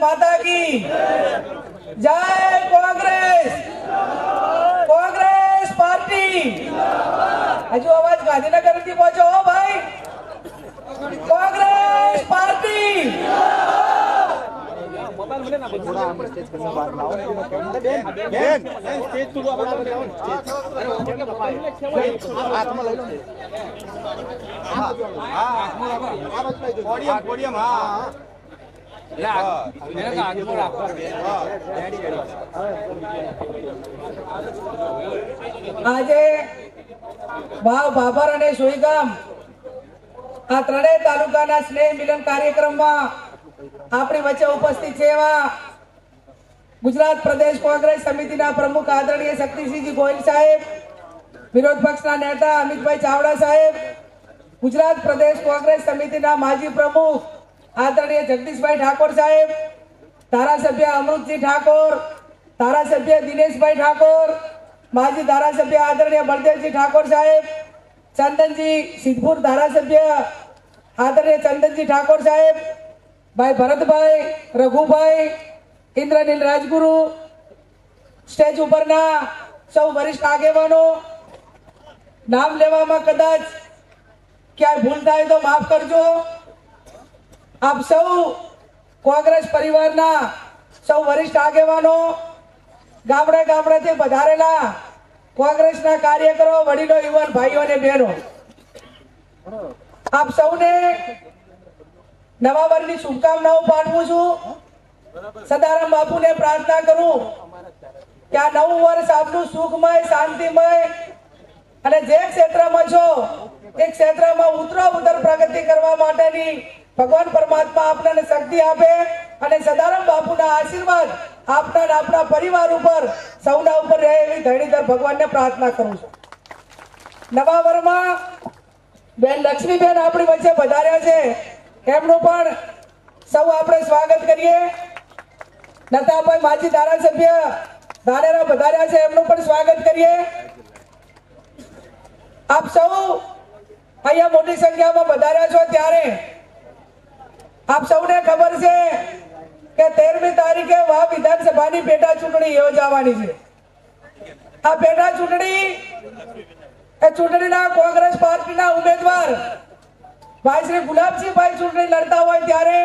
માતા કી જય કોંગ્રેસ. કોંગ્રેસ પાર્ટી. હજુ અવાજ ગાંધીનગરથી પહોંચો હો ભાઈ. કોંગ્રેસ પાર્ટી. પોડિયમ હા. આજે ભાવ ભાભર અને સોઈગામ આ ત્રણેય તાલુકાના સ્નેહ મિલન કાર્યક્રમમાં આપણી વચ્ચે ઉપસ્થિત છે એવા ગુજરાત પ્રદેશ કોંગ્રેસ સમિતિના પ્રમુખ આદરણીય શક્તિસિંહજી ગોયલ સાહેબ, વિરોધ પક્ષના નેતા અમિતભાઈ ચાવડા સાહેબ, ગુજરાત પ્રદેશ કોંગ્રેસ સમિતિના માજી પ્રમુખ આદરણીય જગદીશભાઈ ઠાકોર સાહેબ, ધારાસભ્ય અમૃતજી ઠાકોર, ધારાસભ્ય દિનેશભાઈ ઠાકોર, માજી ધારાસભ્ય આદરણીય બળદેવજી ઠાકોર સાહેબ, ચંદનજી સિદ્ધપુર ધારાસભ્ય આદરણીય ચંદનજી ઠાકોર સાહેબ, ભાઈ ભરતભાઈ, રઘુભાઈ, ઇન્દ્રનીલ રાજગુરુ, સ્ટેજ ઉપરના સૌ વરિષ્ઠ આગેવાનો, નામ લેવામાં કદાચ ક્યાંય ભૂલ થાય તો માફ કરજો. આપ સૌ કોંગ્રેસ પરિવારના સૌ વરિષ્ઠ આગેવાનો ગામડે ગામડેથી પધારેલા કોંગ્રેસના કાર્યકરો, વડીલો, યુવાન ભાઈઓ અને બહેનો, આપ સૌને નવા વર્ષની શુભકામનાઓ પાઠવું છું. સદારામ બાપુને પ્રાર્થના કરું કે આ નવું વર્ષ આપનું સુખમય, શાંતિમય અને જે ક્ષેત્રમાં છો, એ ક્ષેત્રમાં ઉતર પ્રગતિ કરવા માટેની ભગવાન પરમાત્મા આપનાને શક્તિ આપે અને સદારામ બાપુના આશીર્વાદ આપના આપના પરિવાર ઉપર, સૌના ઉપર રહે એવી ધણીધર ભગવાનને પ્રાર્થના કરું છું. નવા વરમાં બેન લક્ષ્મીબેન આપણી વચ્ચે વધાર્યા છે. એમનું પણ સૌ આપણે સ્વાગત કરીએ. નતાભાઈ માજી ધારાસભ્ય ધાનેરા વધાર્યા છે, એમનું પણ સ્વાગત કરીએ. આપ સૌ અહીંયા મોટી સંખ્યામાં પધાર્યા છો ત્યારે આપ સૌને ખબર છે કે તેરમી તારીખે વા વિધાનસભાની પેટા ચૂંટણી યોજાવાની છે. આ પેટા ચૂંટણી એ ચૂંટણીના કોંગ્રેસ પાર્ટીના ઉમેદવાર ભાઈ શ્રી ગુલાબસિંહભાઈ ચૂંટણી લડતા હોય ત્યારે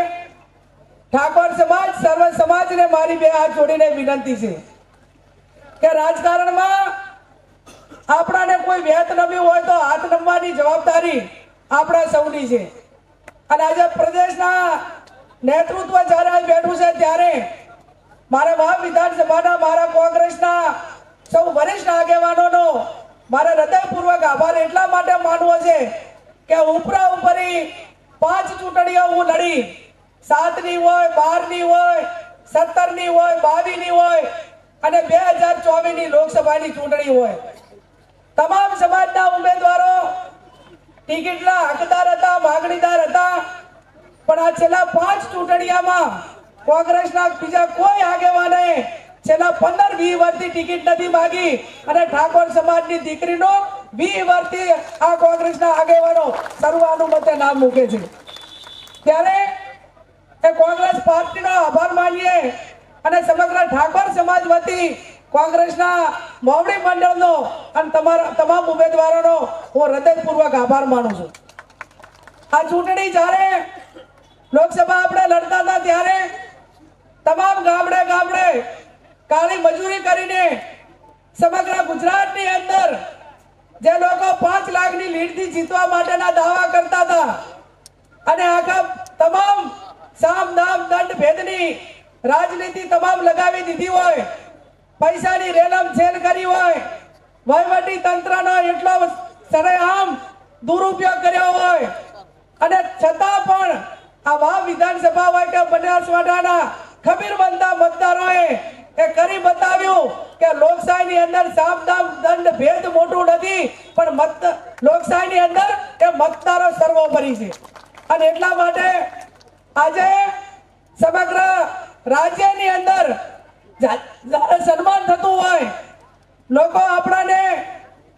ઠાકોર સમાજ, સર્વ સમાજને મારી બે હાથ જોડીને વિનંતી છે કે રાજકારણમાં આપણાને કોઈ વેત નમ્યું હોય તો હાથ નમવાની જવાબદારી આપણા સૌની છે. અને આજે પ્રદેશના નેતૃત્વ જ્યારે બેઠું છે ત્યારે મારે મહા વિધાનસભાના મારા કોંગ્રેસના સૌ વરિષ્ઠ આગેવાનોનો મારે હૃદયપૂર્વક આભાર. એટલા માટે માનવો છે કે ઉપરા ઉપરી પાંચ ચૂંટણીઓ હું લડી. સાતની હોય, બારની હોય, સત્તરની હોય, બાવીની હોય અને બે હજાર ચોવીસની લોકસભાની ચૂંટણી હોય. તમામ સમાજના ઉમેદવારો ટિકિટના હકદાર હતા, માગણીદાર હતા. પણ આ છેલ્લા પાંચ ચૂંટણીયામાં કોંગ્રેસના બીજા કોઈ આગેવાને છેલ્લા પંદર વી વર્ષથી ટિકિટ નથી માગી અને ઠાકોર સમાજની દીકરીનો વી વર્ષથી આ કોંગ્રેસના આગેવાનો સર્વાનુમતે નામ મૂકે છે. ત્યારે એ કોંગ્રેસ પાર્ટીનો આભાર માનીએ અને સમગ્ર ઠાકોર સમાજ વતી કોંગ્રેસના મોવડી મંડળનો અને તમારા તમામ ઉમેદવારોનો હું હૃદયપૂર્વક આભાર માનું છું. આ ચૂંટણી જ્યારે લોકસભા આપણે લડતા હતા ત્યારે તમામ ગામડે ગામડે કાળી મજૂરી કરીને સમગ્ર ગુજરાતની અંદર જે લોકો પાંચ લાખની લીડથી જીતવા માટેના દાવા કરતા હતા અને આખા તમામ સામ, નામ, દંડ, ભેદની રાજનીતિ તમામ લગાવી દીધી હોય પૈસાની રેલમ છેલ કરી હોય, વહીવટી તંત્રનો એટલો સરેઆમ દુરુપયોગ કર્યો હોય. અને છતાં પણ આ વાવ વિધાનસભા માટે બનાસવાડાના ખબીર બનતા મતદારોએ એ કરી બતાવ્યું કે લોકશાહીની અંદર સામદામ દંડ ભેદ મોટું નથી, પણ મત લોકશાહીની અંદર એ મતદારો સર્વોપરી છે. અને એટલા માટે આજે સમગ્ર રાજ્યની અંદર જ્યારે સન્માન થતું હોય. લોકો આપણાને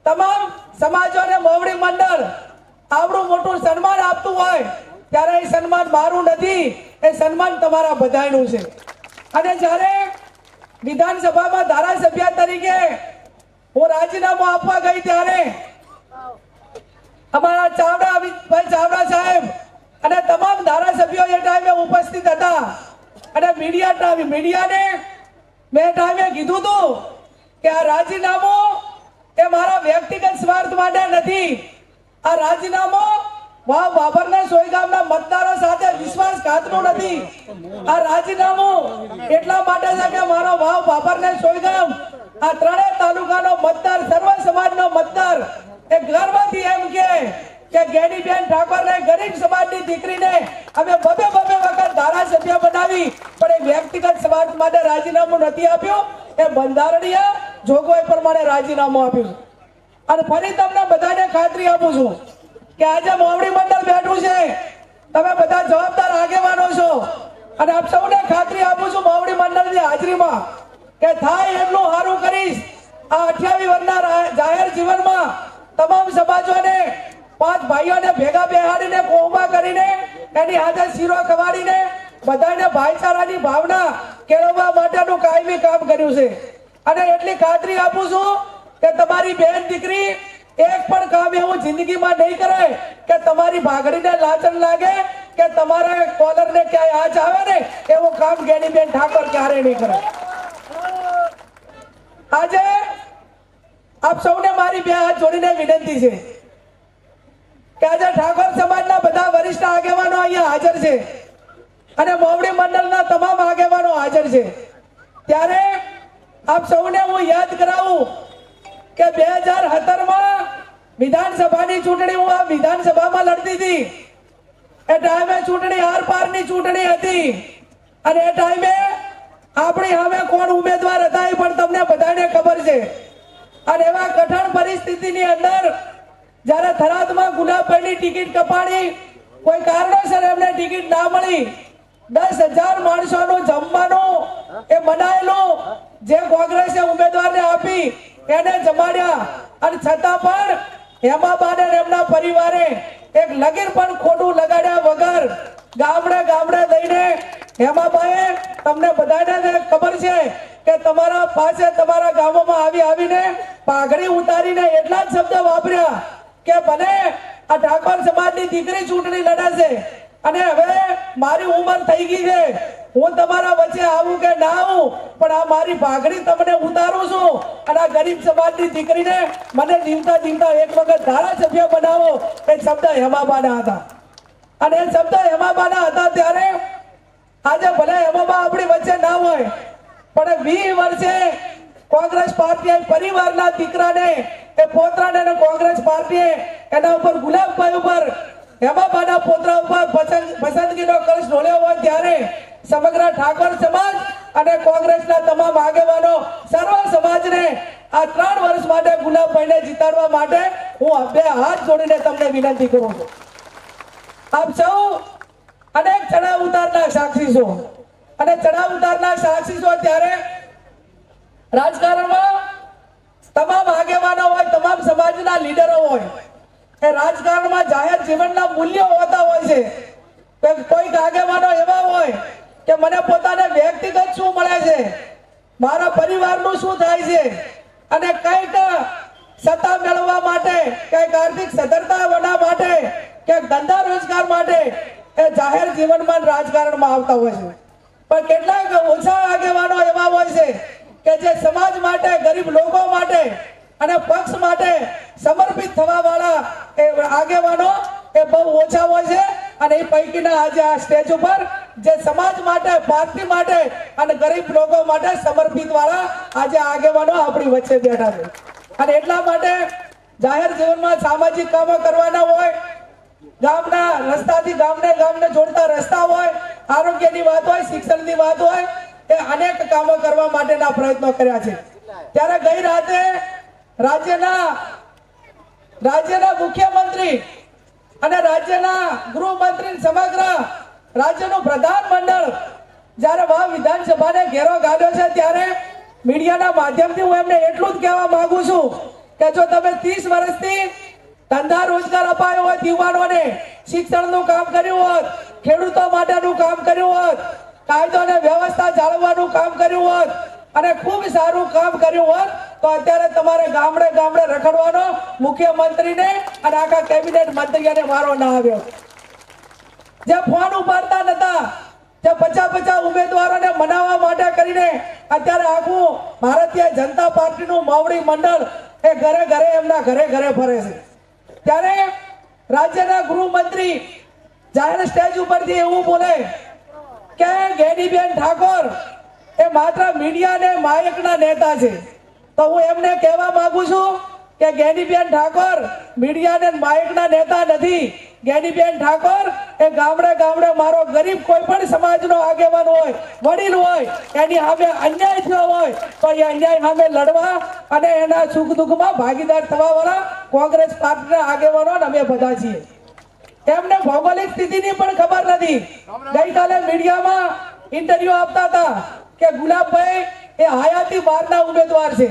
તમામ સમાજોને મોવડી મંડળ આવડું મોટું સન્માન આપતું હોય, ત્યારે એ સન્માન મારું નથી, એ સન્માન તમારા બધાયનું છે. અને જ્યારે વિધાનસભામાં ધારાસભ્ય તરીકે હું રાજીનામું આપવા ગઈ ત્યારે અમારા ચાવડા ભાઈ ચાવડા સાહેબ અને તમામ ધારાસભ્યો એ ટાઈમે ઉપસ્થિત હતા. અને મીડિયા મીડિયાને મેં ટાઈમે કીધું હતું કે આ રાજીનામું એ મારા વ્યક્તિગત સ્વાર્થ માટે નથી. આ રાજીનામું વાવ બાબરના સોયગામના મતદારો સાથે વિશ્વાસઘાતનું નથી. આ રાજીનામું એટલા માટે છે કે મારો વાવ બાબરને સોયગામ, આ ત્રણેય તાલુકાનો મતદાર, સર્વ સમાજનો મતદાર. એ ગર્વથી એમ કે ગેનીબેન ઠાકોરને ગરીબ સમાજની દીકરીને અમે બબે બબે વખત ધારાસભ્ય બનાવી, પણ એ વ્યક્તિગત સ્વાર્થ માટે રાજીનામું નથી આપ્યું. એ બંધારણીય જોગવાઈ પ્રમાણે રાજીનામું આપ્યું અને ફરી તમને બધાને ખાતરી આપું છું કે આજે મોવડી મંડળ બેઠું છે. તમે બધા જવાબદાર આગેવાનો છો. અને આપ સૌને ખાતરી આપું છું મોવડી મંડળની હાજરીમાં કે થાય એટલું સારું કરીશ. આ અઠ્યાવીસ વર્ષના જાહેર જીવનમાં તમામ સમાજોને પાંચ ભાઈઓને ભેગા બેહાડીને કોમા કરીને એની હાથે શીરો કવાડીને બધાને ભાઈચારાની ભાવના કેળવવા માટેનું કાયમી કામ કર્યું છે. અને એટલી ખાતરી આપું છું કે તમારી બેન દીકરી એક પણ કામ એવું જિંદગીમાં નહીં કરે કે તમારી ભાગડીને લાચન લાગે કે તમારા કોલરને ક્યાંય આજ આવે ને એવું કામ ગેનીબેન ઠાકોર ક્યારે નહીં કરે. આજે આપ સૌને મારી બે હાથ જોડીને વિનંતી છે. કે આજે ઠાકોર સમાજના બધા વરિષ્ઠ આગેવાનો અહીંયા હાજર છે. અને મોવડી મંડળના તમામ આગેવાનો હાજર છે. ત્યારે આપ સૌને હું યાદ કરાવું કે બે હજાર સત્તરમાં વિધાનસભાની ચૂંટણી હું આ વિધાનસભામાં લડતી હતી. એ ટાઈમે ચૂંટણી આર પારની ચૂંટણી હતી. અને એ ટાઈમે આપણી સામે કોણ ઉમેદવાર હતા એ પણ તમને બધાને ખબર છે. અને એવા કઠણ પરિસ્થિતિની અંદર જ્યારે થરાદમાં ગુલાબભાઈની ટિકિટ કપાણી કોઈ કારણોસર એમને ટિકિટ ના મળી. દસ હજાર માણસોનું જમવાનું એ બનાયેલું જે કોંગ્રેસે ઉમેદવારને આપી, એને જમાડ્યા. અને છતાં પણ હેમાબાને એમના પરિવારે એક લગીર પણ ખોટું લગાડ્યા વગર ગામડે ગામડે લઈને હેમાબાએ તમને બધાને ખબર છે કે તમારા પાસે તમારા ગામોમાં આવી આવીને પાઘડી ઉતારીને એટલા જ શબ્દ વાપર્યા કે ભલે આ ઠાકોર સમાજની દીકરી ચૂંટણી લડાશે અને હવે મારી ઉંમર થઈ ગઈ છે, હું તમારા વચ્ચે આવું કે ના આવું, પણ આ મારી ભાગડી તમને ઉતારું છું, અને આ ગરીબ સમાજની દીકરીને મને જીવતા જીવતા એક વખત ધારાસભ્ય બનાવો, એ શબ્દ હેમાબાના હતા. અને એ શબ્દ હેમાબાના હતા ત્યારે, આજે ભલે હેમાબા આપણી વચ્ચે ના હોય, પણ વીસ વર્ષે કોંગ્રેસ પાર્ટીએ પરિવારના દીકરાને એ પોતરાને અને કોંગ્રેસ પાર્ટીએ એના ઉપર ગુલાબભાઈ ઉપર હેમાબાના પોતરા ઉપર પસંદ, પસંદગીનો કળશ ઢોળ્યો હોય ત્યારે સમગ્ર ઠાકોર સમાજ અને કોંગ્રેસના તમામ આગેવાનો સર્વ સમાજને આ ત્રણ વર્ષ માટે ગુલાબભાઈને જીતાડવા માટે હું બે હાથ જોડીને તમને વિનંતી કરું છું. આપ સૌ અનેક ચડાવ ઉતારના સાક્ષી છો. અને ચડાવ ઉતારના સાક્ષી છો ત્યારે રાજકારણમાં તમામ આગેવાનો હોય, તમામ સમાજના લીડરો હોય, એ રાજકારણમાં જાહેર જીવનના મૂલ્યો હોતા હોય છે. કે કોઈક આગેવાનો એવા હોય કે મને પોતાને વ્યક્તિગત શું મળે છે, મારા પરિવારનું શું થાય છે, અને કંઈક સત્તા મેળવવા માટે, કંઈક આર્થિક સદ્ધરતા બનાવવા માટે, કંઈક ધંધા રોજગાર માટે એ જાહેર જીવનમાં રાજકારણમાં આવતા હોય છે. પણ કેટલાક ઓછા આગેવાનો એવા હોય છે કે જે સમાજ માટે, ગરીબ લોકો માટે અને પક્ષ માટે સમર્પિત થવા વાળા એ આગેવાનો એ બહુ ઓછા હોય છે. અને એ પૈકીના આજે આ સ્ટેજ ઉપર જે સમાજ માટે, પાર્ટી માટે અને ગરીબ લોકો માટે સમર્પિત વાળા આજે આગેવાનો આપણી વચ્ચે બેઠા છે. અને એટલા માટે જાહેર જીવનમાં સામાજિક કામો કરવાના હોય, ગામના રસ્તાથી ગામને ગામને જોડતા રસ્તા હોય, આરોગ્યની વાત હોય, શિક્ષણની વાત હોય એ અનેક કામો કરવા માટેના પ્રયત્નો કર્યા છે. ત્યારે ગઈ રાતે રાજ્યના રાજ્યના મુખ્યમંત્રી અને રાજ્યના ગૃહમંત્રી સમગ્ર રાજ્યનું પ્રધાનમંડળ જ્યારે વાવ વિધાનસભાને ઘેરો કાઢ્યો છે ત્યારે મીડિયાના માધ્યમથી હું એમને એટલું જ કહેવા માંગુ છું કે જો તમે ત્રીસ વર્ષથી ધંધા રોજગાર અપાયો હોય, યુવાનોને શિક્ષણનું કામ કર્યું હોત, ખેડૂતો માટેનું કામ કર્યું હોત કાયદો અને વ્યવસ્થા જાળવવાનું કામ કર્યું હોત અને ખૂબ સારું કામ કર્યું હોત, તો અત્યારે તમારે ગામડે ગામડે રખડવાનો મુખ્યમંત્રીને અને આખા કેબિનેટ મંત્રીઓને મારો ના આવ્યો. જે ફોન ઉપાડતા નતા, જે પચાસ પચાસ ઉમેદવારોને મનાવવા માટે કરીને અત્યારે આખું ભારતીય જનતા પાર્ટીનું માવડી મંડળ એ ઘરે ઘરે એમના ઘરે ઘરે ફરે છે. ત્યારે રાજ્યના ગૃહમંત્રી જાહેર સ્ટેજ ઉપરથી એવું બોલે કે ગેનીબેન ઠાકોર, એ માત્ર મીડિયા ને માયકના નેતા છે. તો હું એમને કહેવા માંગુ છું કે ગેનીબેન ઠાકોર, મીડિયા ને માયકના નેતા નથી. ગેનીબેન ઠાકોર, એ ગામડે ગામડે મારો ગરીબ કોઈ પણ સમાજનો આગેવાન હોય, વડીલ હોય, એની સામે અન્યાય થયો હોય, તો એ અન્યાય સામે લડવા અને એના સુખ દુઃખમાં ભાગીદાર થવા વાળા કોંગ્રેસ પાર્ટીના આગેવાનો અમે બધા છીએ. એમને ભૌગોલિક સ્થિતિની પણ ખબર નથી. ગઈકાલે મીડિયામાં ઇન્ટરવ્યુ આપતા હતા કે ગુલાબભાઈ એ હયાતી બહારના ઉમેદવાર છે.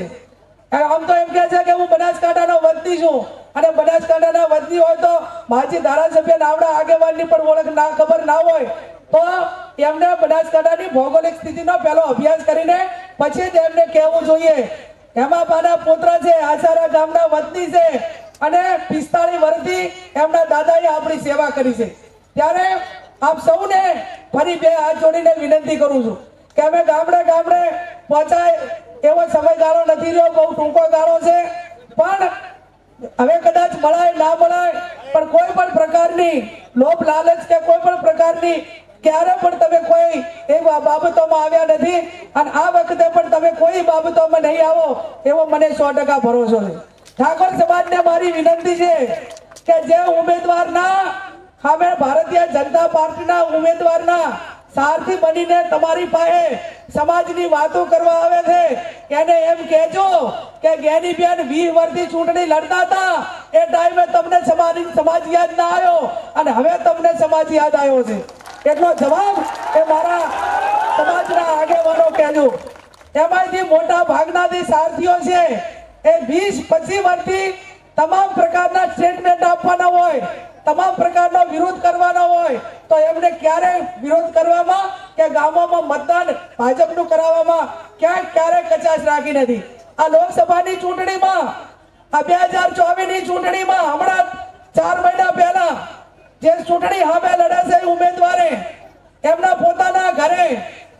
આમ તો એમ કે છે કે હું બનાસકાંઠાનો વતની છું અને બનાસકાંઠાના વતની હોય તો માજી ધારાસભ્ય નાવડા આગેવાનની પણ ઓળખ ના ખબર ના હોય. તો એમને બનાસકાંઠાની ભૌગોલિક સ્થિતિનો પહેલો અભ્યાસ કરીને પછી જ એમને કહેવું જોઈએ. એમાં પાના પુત્ર છે, આસારા ગામના વતની છે. અને પિસ્તાળીસ વર્ષથી એમના દાદાએ આપણી સેવા કરી છે. ત્યારે આપ સૌને ફરી બે હાથ જોડીને વિનંતી કરું છું કે અમે ગામડે ગામડે પહોંચાય એવો સમયગાળો નથી રહ્યો, બહુ ટૂંકો ગાળો છે. પણ હવે કદાચ મળાય, ના મળાય, પણ કોઈ પણ પ્રકારની લોભ, લાલચ કે કોઈ પણ પ્રકારની ક્યારે પણ તમે કોઈ એ બાબતોમાં આવ્યા નથી અને આ વખતે પણ તમે કોઈ બાબતોમાં નહીં આવો એવો મને સો ટકા ભરોસો છે. ઠાકોર સમાજને મારી વિનંતી છે કે જે ઉમેદવારના સામે ભારતીય જનતા પાર્ટીના ઉમેદવારના સારથી બનીને તમારી પાસે સમાજની વાતો કરવા આવે છે, એને એમ કહેજો કે ગેની બેન વીસ વર્ષથી ચૂંટણી લડતા હતા. એ ટાઈમે તમને સમાજ સમાજ યાદ ના આવ્યો અને હવે તમને સમાજ યાદ આવ્યો છે. એટલો જવાબ એ મારા સમાજના આગેવાનો કહેજો. એમાંથી મોટા ભાગના જે સારથીઓ છે એ વીસ પચીસ વર્ષથી તમામ પ્રકારના સ્ટેટમેન્ટ આપવાના હોય, તમામ પ્રકારનો વિરોધ કરવાનો હોય, તો એમને ક્યારે વિરોધ કરવામાં કે ગામોમાં મતદાન ભાજપનું કરાવવામાં ક્યાંક ક્યારે કચાશ રાખી નથી. આ લોકસભાની ચૂંટણીમાં, આ બે હજાર ચોવીસની ચૂંટણીમાં હમણાં ચાર મહિના પહેલા જે ચૂંટણી હામે લડે છે ઉમેદવારે, એમના પોતાના ઘરે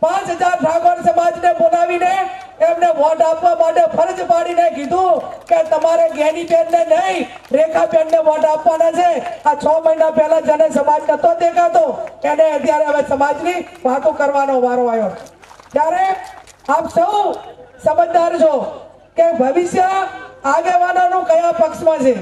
પાંચ હજાર ઠાકોર સમાજને બોલાવીને એમને વોટ આપવા માટે ફરજ પાડીને કીધું કે તમારે જ્ઞાનીબેનને નહીં રેખાબેનને વોટ આપવાના છે. આ છ મહિના પહેલા જેને સમાજ નતો દેખાતો, એને અત્યારે હવે સમાજની વાતો કરવાનો વારો આવ્યો. ત્યારે આપ સૌ સમજદાર છો કે ભવિષ્ય આગેવાનોનું કયા પક્ષમાં છે?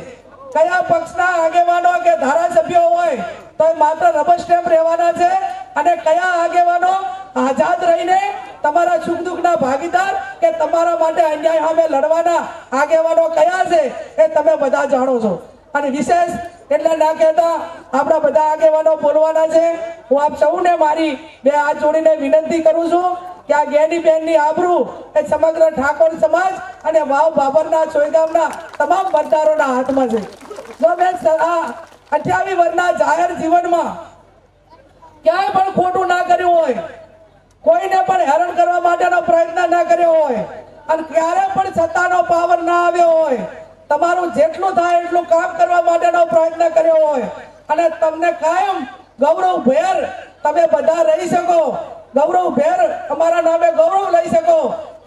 કયા પક્ષના આગેવાનો કે ધારાસભ્યો હોય તો માત્ર રબર સ્ટેમ્પ રહેવાના છે અને કયા આગેવાનો આઝાદ રહીને તમારા સુખ દુઃખના ભાગીદાર કે તમારા માટે અન્યાય સામે લડવાના આગેવાનો કયા છે એ તમે બધા જાણો છો. અને વિશેષ એટલે ના કહેતા આપણા બધા આગેવાનો બોલવાના છે. હું આપ સૌને મારી બે હાથ જોડીને વિનંતી કરું છું કે આ જ્ઞાનીબેનની આબરૂ એ સમગ્ર ઠાકોર સમાજ અને વાવ બાબરના સોયગામના તમામ મતદારોના હાથમાં છે. જો મેં આ અઠ્યાવીસ વર્ષના જાહેર જીવનમાં ક્યાંય પણ ખોટું ના કર્યું હોય કોઈને પણ હેરાન કરવા માટેનો પ્રયત્ન ના કર્યો હોય અને ક્યારે પણ સત્તાનો પાવર ના આવ્યો હોય, તમારું જેટલું થાય એટલું કામ કરવા માટેનો પ્રયત્ન કર્યો હોય. અને તમને કાયમ ગૌરવ ભેર તમે બધા રહી શકો. ગૌરવ ભેર અમારા નામે ગૌરવ લઈ શકો.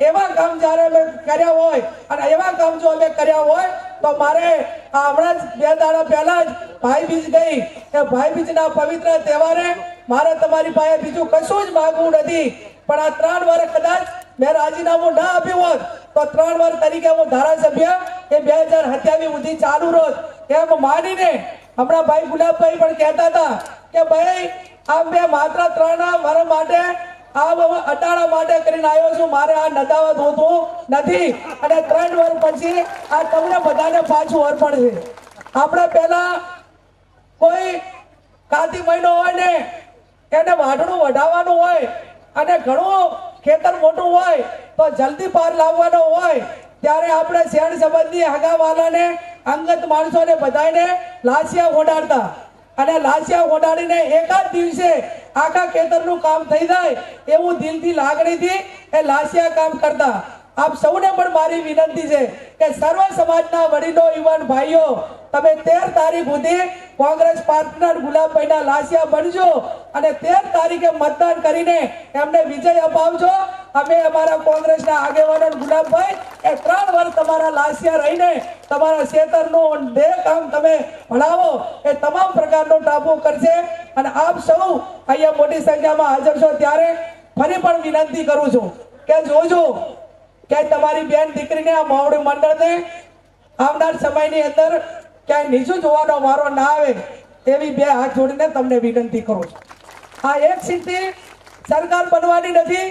એવા કામ જ્યારે અમે કર્યા હોય અને એવા કામ જો અમે કર્યા હોય તો મારે હમણાં જ બે દાડા પહેલા જ ભાઈ બીજ ગઈ. એ ભાઈ બીજના પવિત્ર તહેવારે મારે તમારી પાસે બીજું કશું જ માગવું નથી. પણ આ ત્રણ વર્ષ કદાચ મેં રાજીનામું ના આપ્યું હોત, તો ત્રણ વર્ષ તરીકે હું ધારાસભ્ય એ બે હજાર સત્યાવીસ સુધી ચાલુ રોત એમ માનીને હમણાં ભાઈ ગુલાબભાઈ પણ કહેતા હતા કે, ભાઈ આ મેં માત્ર ત્રણ વર્ષ માટે આ હું અટાણા માટે કરીને આવ્યો છું. મારે આ નદાવત હોતું નથી. અને ત્રણ વર્ષ આ તમને બધાને પાછું અર્પણ છે. આપણે પહેલા કોઈ કાર્તિક મહિનો હોય ને, એને વાઢણું વઢાવવાનું હોય અને ઘણું ખેતર મોટું હોય તો જલ્દી પાર લાવવાનો હોય, ત્યારે આપણે શેણ સંબંધી હગાવાલાને, અંગત માણસોને બધાને લાશિયા ઓડાડતા અને લાશિયા ઓડાડીને એકાદ દિવસે આખા ખેતરનું કામ થઈ જાય એવું દિલથી લાગણીથી એ લાશિયા કામ કરતા. આપ સૌને પણ મારી વિનંતી છે કે સર્વ સમાજના વડીલો, યુવાન ભાઈઓ, તમે તેર તારીખ સુધી કોંગ્રેસ પાર્ટનર ગુલાબભાઈના લાશિયા બનજો અને તેર તારીખે મતદાન કરીને એમને વિજય અપાવજો. અમે અમારા કોંગ્રેસના આગેવાનો ગુલાબભાઈ એ ત્રણ વર્ષ તમારા લાશિયા રહીને તમારા ખેતરનું બે કામ તમે ભણાવો, એ તમામ પ્રકારનો ટાપુ કરશે. અને આપ સૌ અહીંયા મોટી સંખ્યામાં હાજર છો ત્યારે ફરી પણ વિનંતી કરું છું કે જોજો કે તમારી બેન દીકરીને આ માવડી મંડળને આવનાર સમયની અંદર ક્યાંય નીચું જોવાનો વારો ના આવે તેવી બે હાથ જોડીને તમને વિનંતી કરું છું. આ એક સીટથી સરકાર બનવાની નથી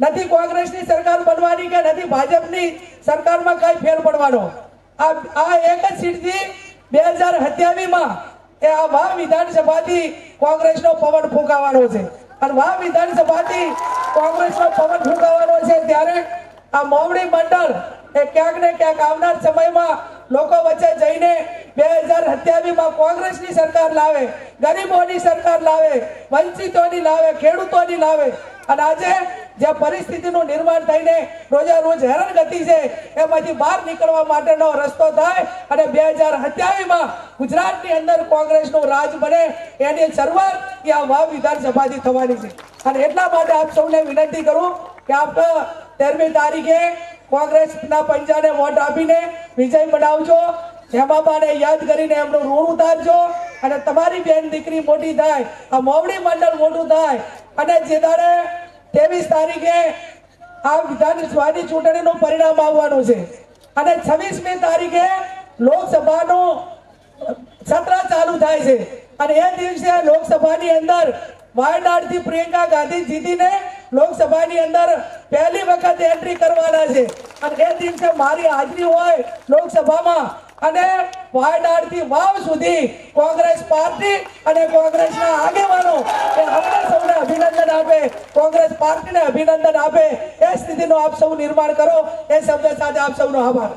નથી કોંગ્રેસની સરકાર બનવાની કે નથી ભાજપની સરકારમાં કઈ ફેર પડવાનો? આ આ એક જ સીટથી બે હજાર સત્યાવીસમાં એ આ વાવ વિધાનસભાથી કોંગ્રેસનો પવન ફૂંકાવાનો છે. અને વાવ વિધાનસભાથી કોંગ્રેસનો પવન ફૂંકાવાનો છે ત્યારે આ મોવડી મંડળ એ ક્યાંક ને ક્યાંક આવનાર સમયમાં લોકો વચ્ચે જઈને બે હજાર સત્યાવીસમાં કોંગ્રેસની સરકાર લાવે, ગરીબોની સરકાર લાવે, વંચિતોની લાવે, ખેડૂતોની લાવે. અને આજે જે પરિસ્થિતિનું નિર્માણ થઈને રોજે રોજ હેરાનગતિ છે, એમાંથી બહાર નીકળવા માટેનો રસ્તો થાય અને બે હજાર સત્યાવીસમાં ગુજરાતની અંદર કોંગ્રેસનું રાજ બને, એની શરૂઆત એ આ વાવ વિધાનસભાથી થવાની છે. અને એટલા માટે આપ સૌને વિનંતી કરું કે આપ તેરમી તારીખે કોંગ્રેસના પંજાને વોટ આપીને વિજય બનાવજો હેમાબાને યાદ કરીને એમનું ઋણ ઉતારજો અને તમારી બેન દીકરી મોટી થાય, આ મોવડી મંડળ મોટું થાય, અને જે દાડે ત્રેવીસ તારીખે આ વિધાનસભાની ચૂંટણીનું પરિણામ આવવાનું છે. અને છવ્વીસમી તારીખે લોકસભાનું સત્ર ચાલુ થાય છે. અને એ દિવસે લોકસભાની અંદર વાયનાડથી પ્રિયંકા ગાંધી જીતીને લોકસભાની અંદર પહેલી વખત એન્ટ્રી કરવાના છે. અને એ દિવસે મારી હાજરી હોય લોકસભામાં અને વાયનાડથી વાવ સુધી કોંગ્રેસ પાર્ટી અને કોંગ્રેસના આગેવાનો એ અમને સૌને અભિનંદન આપે. કોંગ્રેસ પાર્ટીને અભિનંદન આપે. એ સ્થિતિનું આપ સૌ નિર્માણ કરો. એ શબ્દ સાથે આપ સૌનો આભાર.